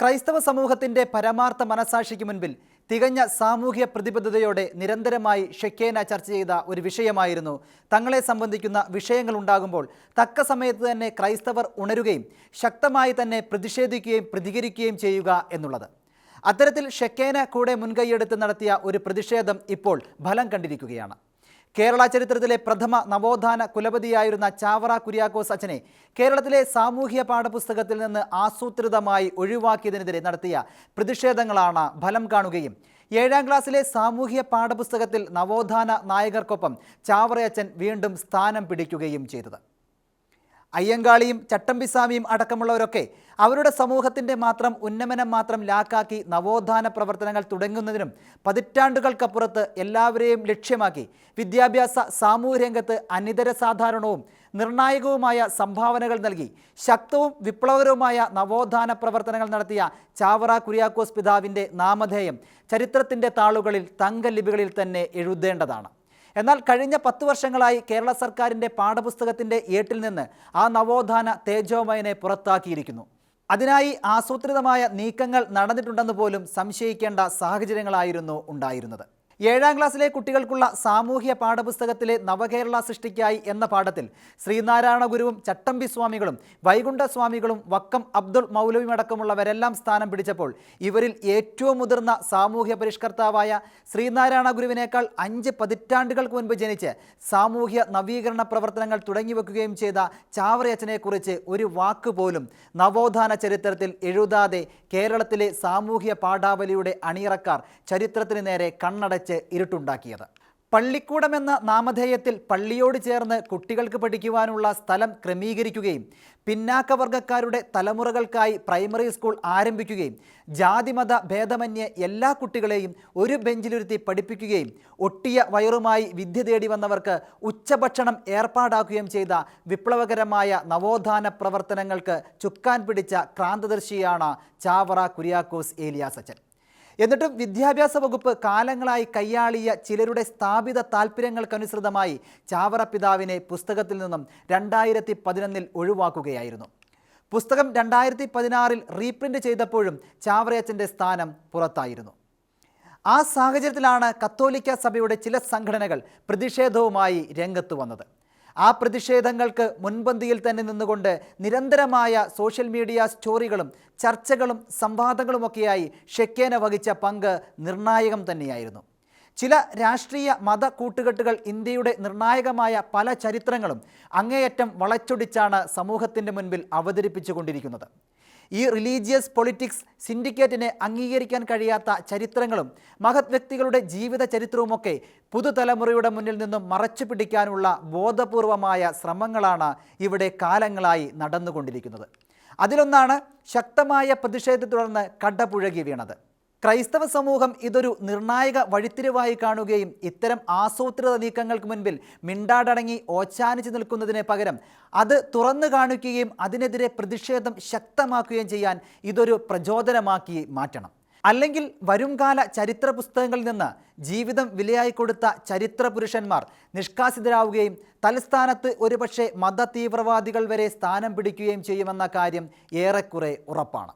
ക്രൈസ്തവ സമൂഹത്തിന്റെ പരമാർത്ഥ മനസാക്ഷിക്ക് മുൻപിൽ തികഞ്ഞ സാമൂഹ്യ പ്രതിബദ്ധതയോടെ നിരന്തരമായി ഷെക്കേന ചർച്ച ചെയ്ത ഒരു വിഷയമായിരുന്നു. തങ്ങളെ സംബന്ധിക്കുന്ന വിഷയങ്ങൾ ഉണ്ടാകുമ്പോൾ തക്ക സമയത്ത് തന്നെ ക്രൈസ്തവർ ഉണരുകയും ശക്തമായി തന്നെ പ്രതിഷേധിക്കുകയും പ്രതികരിക്കുകയും ചെയ്യുക എന്നുള്ളത്. അത്തരത്തിൽ ഷെക്കേന കൂടെ മുൻകൈയെടുത്ത് നടത്തിയ ഒരു പ്രതിഷേധം ഇപ്പോൾ ഫലം കണ്ടിരിക്കുകയാണ്. കേരള ചരിത്രത്തിലെ പ്രഥമ നവോത്ഥാന കുലപതിയായിരുന്ന ചാവറ കുര്യാക്കോസ് അച്ഛനെ കേരളത്തിലെ സാമൂഹ്യ പാഠപുസ്തകത്തിൽ നിന്ന് ആസൂത്രിതമായി ഒഴിവാക്കിയതിനെതിരെ നടത്തിയ പ്രതിഷേധങ്ങളാണ് ഫലം കാണുകയും ഏഴാം ക്ലാസ്സിലെ സാമൂഹ്യ പാഠപുസ്തകത്തിൽ നവോത്ഥാന നായകർക്കൊപ്പം ചാവറയച്ചൻ വീണ്ടും സ്ഥാനം പിടിക്കുകയും ചെയ്തത്. അയ്യങ്കാളിയും ചട്ടമ്പിസ്വാമിയും അടക്കമുള്ളവരൊക്കെ അവരുടെ സമൂഹത്തിന്റെ മാത്രം ഉന്നമനം മാത്രം ലാക്കാക്കി നവോത്ഥാന പ്രവർത്തനങ്ങൾ തുടങ്ങുന്നതിനും പതിറ്റാണ്ടുകൾക്കപ്പുറത്ത് എല്ലാവരെയും ലക്ഷ്യമാക്കി വിദ്യാഭ്യാസ സാമൂഹ്യ രംഗത്ത് അനിതര സാധാരണവും നിർണായകവുമായ സംഭാവനകൾ നൽകി. ശക്തവും വിപ്ലവകരവുമായ നവോത്ഥാന പ്രവർത്തനങ്ങൾ നടത്തിയ ചാവറ കുര്യാക്കോസ് പിതാവിന്റെ നാമധേയം ചരിത്രത്തിന്റെ താളുകളിൽ തങ്കലിപികളിൽ തന്നെ എഴുതേണ്ടതാണ്. എന്നാൽ കഴിഞ്ഞ പത്ത് വർഷങ്ങളായി കേരള സർക്കാരിന്റെ പാഠപുസ്തകത്തിന്റെ ഏട്ടിൽ നിന്ന് ആ നവോത്ഥാന തേജോമയനെ പുറത്താക്കിയിരിക്കുന്നു. അതിനായി ആസൂത്രിതമായ നീക്കങ്ങൾ നടന്നിട്ടുണ്ടെന്ന് പോലും സംശയിക്കേണ്ട സാഹചര്യങ്ങളായിരുന്നു ഉണ്ടായിരുന്നത്. ഏഴാം ക്ലാസ്സിലെ കുട്ടികൾക്കുള്ള സാമൂഹ്യ പാഠപുസ്തകത്തിലെ നവകേരള സൃഷ്ടിക്കായി എന്ന പാഠത്തിൽ ശ്രീനാരായണ ഗുരുവും ചട്ടമ്പി സ്വാമികളും വൈകുണ്ഠ സ്വാമികളും വക്കം അബ്ദുൾ മൗലവിയും അടക്കമുള്ളവരെല്ലാം സ്ഥാനം പിടിച്ചപ്പോൾ ഇവരിൽ ഏറ്റവും മുതിർന്ന സാമൂഹ്യ പരിഷ്കർത്താവായ ശ്രീനാരായണ ഗുരുവിനേക്കാൾ അഞ്ച് പതിറ്റാണ്ടുകൾക്ക് മുൻപ് ജനിച്ച് സാമൂഹ്യ നവീകരണ പ്രവർത്തനങ്ങൾ തുടങ്ങിവെക്കുകയും ചെയ്ത ചാവറയച്ചനെക്കുറിച്ച് ഒരു വാക്ക് പോലും നവോത്ഥാന ചരിത്രത്തിൽ എഴുതാതെ കേരളത്തിലെ സാമൂഹ്യ പാഠാവലിയുടെ അണിയറക്കാർ ചരിത്രത്തിന് നേരെ കണ്ണടച്ച് ഇരുട്ടുണ്ടാക്കിയത്. പള്ളിക്കൂടമെന്ന നാമധേയത്തിൽ പള്ളിയോട് ചേർന്ന് കുട്ടികൾക്ക് പഠിക്കുവാനുള്ള സ്ഥലം ക്രമീകരിക്കുകയും പിന്നാക്കവർഗക്കാരുടെ തലമുറകൾക്കായി പ്രൈമറി സ്കൂൾ ആരംഭിക്കുകയും ജാതിമത ഭേദമന്യേ എല്ലാ കുട്ടികളെയും ഒരു ബെഞ്ചിലിരുത്തി പഠിപ്പിക്കുകയും ഒട്ടിയ വയറുമായി വിദ്യ തേടി വന്നവർക്ക് ഉച്ചഭക്ഷണം ഏർപ്പാടാക്കുകയും ചെയ്ത വിപ്ലവകരമായ നവോത്ഥാന പ്രവർത്തനങ്ങൾക്ക് ചുക്കാൻ പിടിച്ച ക്രാന്തദർശിയാണ് ചാവറ കുര്യാക്കോസ് ഏലിയാസ് അച്ഛൻ. എന്നിട്ടും വിദ്യാഭ്യാസ വകുപ്പ് കാലങ്ങളായി കൈയാളിയ ചിലരുടെ സ്ഥാപിത താൽപ്പര്യങ്ങൾക്കനുസൃതമായി ചാവറ പിതാവിനെ പുസ്തകത്തിൽ നിന്നും രണ്ടായിരത്തി പതിനൊന്നിൽ ഒഴിവാക്കുകയായിരുന്നു. പുസ്തകം രണ്ടായിരത്തി പതിനാറിൽ റീപ്രിന്റ് ചെയ്തപ്പോഴും ചാവറയച്ചന്റെ സ്ഥാനം പുറത്തായിരുന്നു. ആ സാഹചര്യത്തിലാണ് കത്തോലിക്ക സഭയുടെ ചില സംഘടനകൾ പ്രതിഷേധവുമായി രംഗത്ത് വന്നത്. ആ പ്രതിഷേധങ്ങൾക്ക് മുൻപന്തിയിൽ തന്നെ നിന്നുകൊണ്ട് നിരന്തരമായ സോഷ്യൽ മീഡിയ സ്റ്റോറികളും ചർച്ചകളും സംവാദങ്ങളുമൊക്കെയായി ഷെക്കേന വഹിച്ച പങ്ക് നിർണായകം തന്നെയായിരുന്നു. ചില രാഷ്ട്രീയ മത കൂട്ടുകെട്ടുകൾ ഇന്ത്യയുടെ നിർണായകമായ പല ചരിത്രങ്ങളും അങ്ങേയറ്റം വളച്ചൊടിച്ചാണ് സമൂഹത്തിന്റെ മുൻപിൽ അവതരിപ്പിച്ചുകൊണ്ടിരിക്കുന്നത്. ഈ റിലീജിയസ് പൊളിറ്റിക്സ് സിൻഡിക്കേറ്റിനെ അംഗീകരിക്കാൻ കഴിയാത്ത ചരിത്രങ്ങളും മഹത് വ്യക്തികളുടെ ജീവിത ചരിത്രവുമൊക്കെ പുതുതലമുറയുടെ മുന്നിൽ നിന്നും മറച്ചു പിടിക്കാനുള്ള ബോധപൂർവമായ ശ്രമങ്ങളാണ് ഇവിടെ കാലങ്ങളായി നടന്നുകൊണ്ടിരിക്കുന്നത്. അതിലൊന്നാണ് ശക്തമായ പ്രതിഷേധത്തെ തുടർന്ന് കടപുഴകി വീണത്. ക്രൈസ്തവ സമൂഹം ഇതൊരു നിർണായക വഴിത്തിരിവായി കാണുകയും ഇത്തരം ആസൂത്രിത നീക്കങ്ങൾക്ക് മുൻപിൽ മിണ്ടാടടങ്ങി ഓച്ചാനിച്ച് നിൽക്കുന്നതിന് പകരം അത് തുറന്നു കാണിക്കുകയും അതിനെതിരെ പ്രതിഷേധം ശക്തമാക്കുകയും ചെയ്യാൻ ഇതൊരു പ്രചോദനമാക്കി മാറ്റണം. അല്ലെങ്കിൽ വരുംകാല ചരിത്ര പുസ്തകങ്ങളിൽ നിന്ന് ജീവിതം വിലയായി കൊടുത്ത ചരിത്ര പുരുഷന്മാർ നിഷ്കാസിതരാവുകയും തലസ്ഥാനത്ത് ഒരുപക്ഷെ മത തീവ്രവാദികൾ വരെ സ്ഥാനം പിടിക്കുകയും ചെയ്യുമെന്ന കാര്യം ഏറെക്കുറെ ഉറപ്പാണ്.